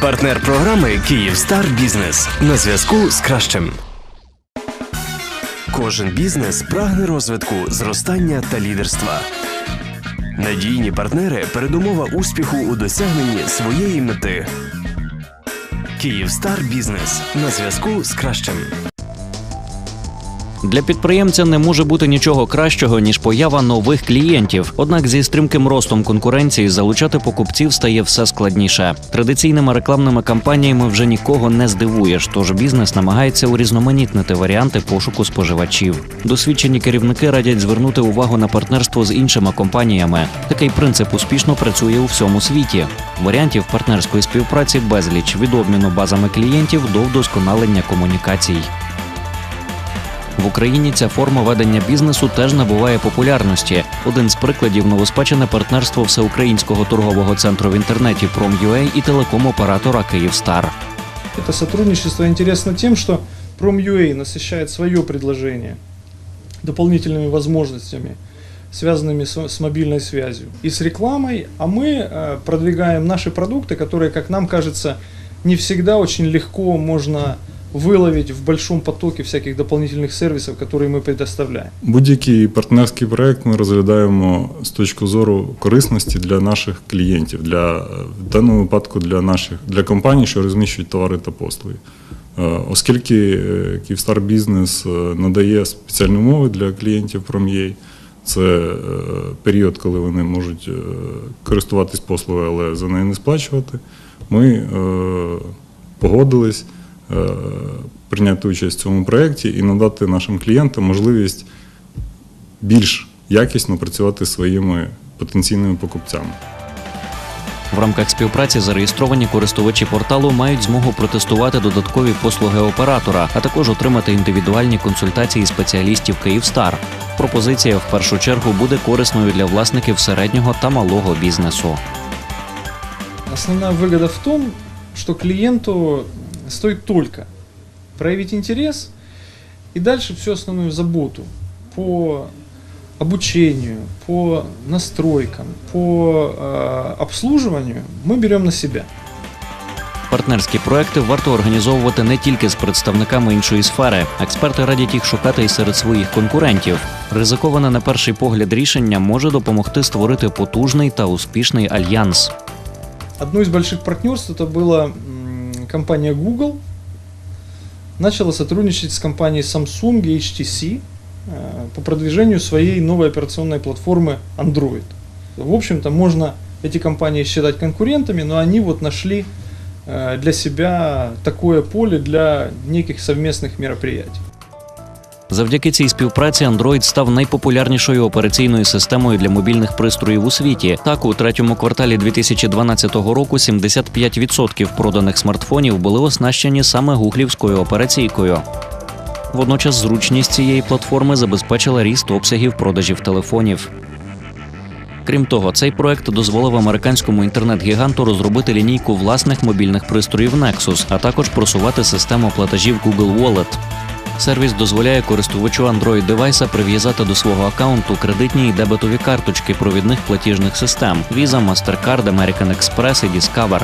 Партнер програми Київстар Бізнес на зв'язку з кращим. Кожен бізнес прагне розвитку, зростання та лідерства. Надійні партнери передумова успіху у досягненні своєї мети. Київстар Бізнес на зв'язку з кращим. Для підприємця не може бути нічого кращого ніж поява нових клієнтів. Однак зі стрімким ростом конкуренції залучати покупців стає все складніше. Традиційними рекламними кампаніями вже нікого не здивуєш, тож бізнес намагається урізноманітнити варіанти пошуку споживачів. Досвідчені керівники радять звернути увагу на партнерство з іншими компаніями. Такий принцип успішно працює у всьому світі. Варіантів партнерської співпраці безліч від обміну базами клієнтів до вдосконалення комунікацій. В Україні ця форма ведення бізнесу теж набуває популярності. Один з прикладів новоспечене партнерство всеукраїнського торгового центру в інтернеті Prom.ua і телеком-оператора Київстар. Это сотрудничество интересно тем, что Prom.ua насыщает свое предложение дополнительными возможностями, связанными с, с мобильной связью и с рекламой, а мы э, продвигаем наши продукты, которые, как нам кажется, не всегда очень легко можно выловить в большом потоке всяких дополнительных сервисов, которые мы предоставляем. Будь-який партнерський проект ми розглядаємо з точки зору корисності для наших клієнтів, для е, в даному випадку для наших для компаній, що розміщують товари та послуги. Е, Оскільки е, Київстар Бізнес е, надає спеціальні умови для клієнтів Prom.ua, це е, період, коли вони можуть е, користуватись послугою, але за неї не сплачувати. Ми е, погодились е, прийняти участь в цьому проєкті і надати нашим клієнтам можливість більш якісно працювати зі своїми потенційними покупцями. В рамках співпраці зареєстровані користувачі порталу мають змогу протестувати додаткові послуги оператора, а також отримати індивідуальні консультації спеціалістів Київстар. Пропозиція в першу чергу буде корисною для власників середнього та малого бізнесу. Основная выгода в том, что клиенту стоит только проявить интерес и дальше всю основную заботу по обучению, по настройкам, по э, обслуживанию мы берем на себя. Партнерські проекти варто організовувати не тільки з представниками іншої сфери. Експерти радять їх шукати і серед своїх конкурентів. Ризиковане на перший погляд рішення може допомогти створити потужний та успішний альянс. Одно из больших партнерств это была м, компания Google. Начала сотрудничать с компанией Samsung и HTC э, по продвижению своей новой операционной платформы Android. В общем-то, можно эти компании считать конкурентами, но они вот нашли э, для себя такое поле для неких совместных мероприятий. Завдяки цій співпраці Android став найпопулярнішою операційною системою для мобільних пристроїв у світі. Так, у третьому кварталі 2012 року 75% проданих смартфонів були оснащені саме гуглівською операційкою. Водночас зручність цієї платформи забезпечила ріст обсягів продажів телефонів. Крім того, цей проект дозволив американському інтернет-гіганту розробити лінійку власних мобільних пристроїв Nexus, а також просувати систему платежів Google Wallet. Сервіс дозволяє користувачу Android девайса прив'язати до свого аккаунту кредитні і дебетові карточки провідних платіжних систем Visa, MasterCard, American Express і Discover.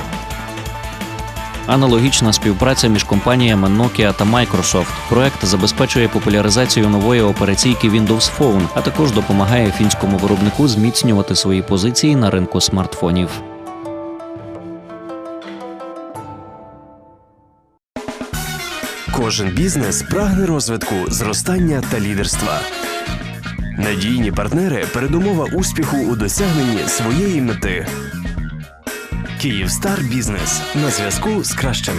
Аналогічна співпраця між компаніями Nokia та Microsoft. Проект забезпечує популяризацію нової операційки Windows Phone, а також допомагає фінському виробнику зміцнювати свої позиції на ринку смартфонів. Кожен бізнес прагне розвитку, зростання та лідерства. Надійні партнери передумова успіху у досягненні своєї мети. Київстар Бізнес на зв'язку з кращим.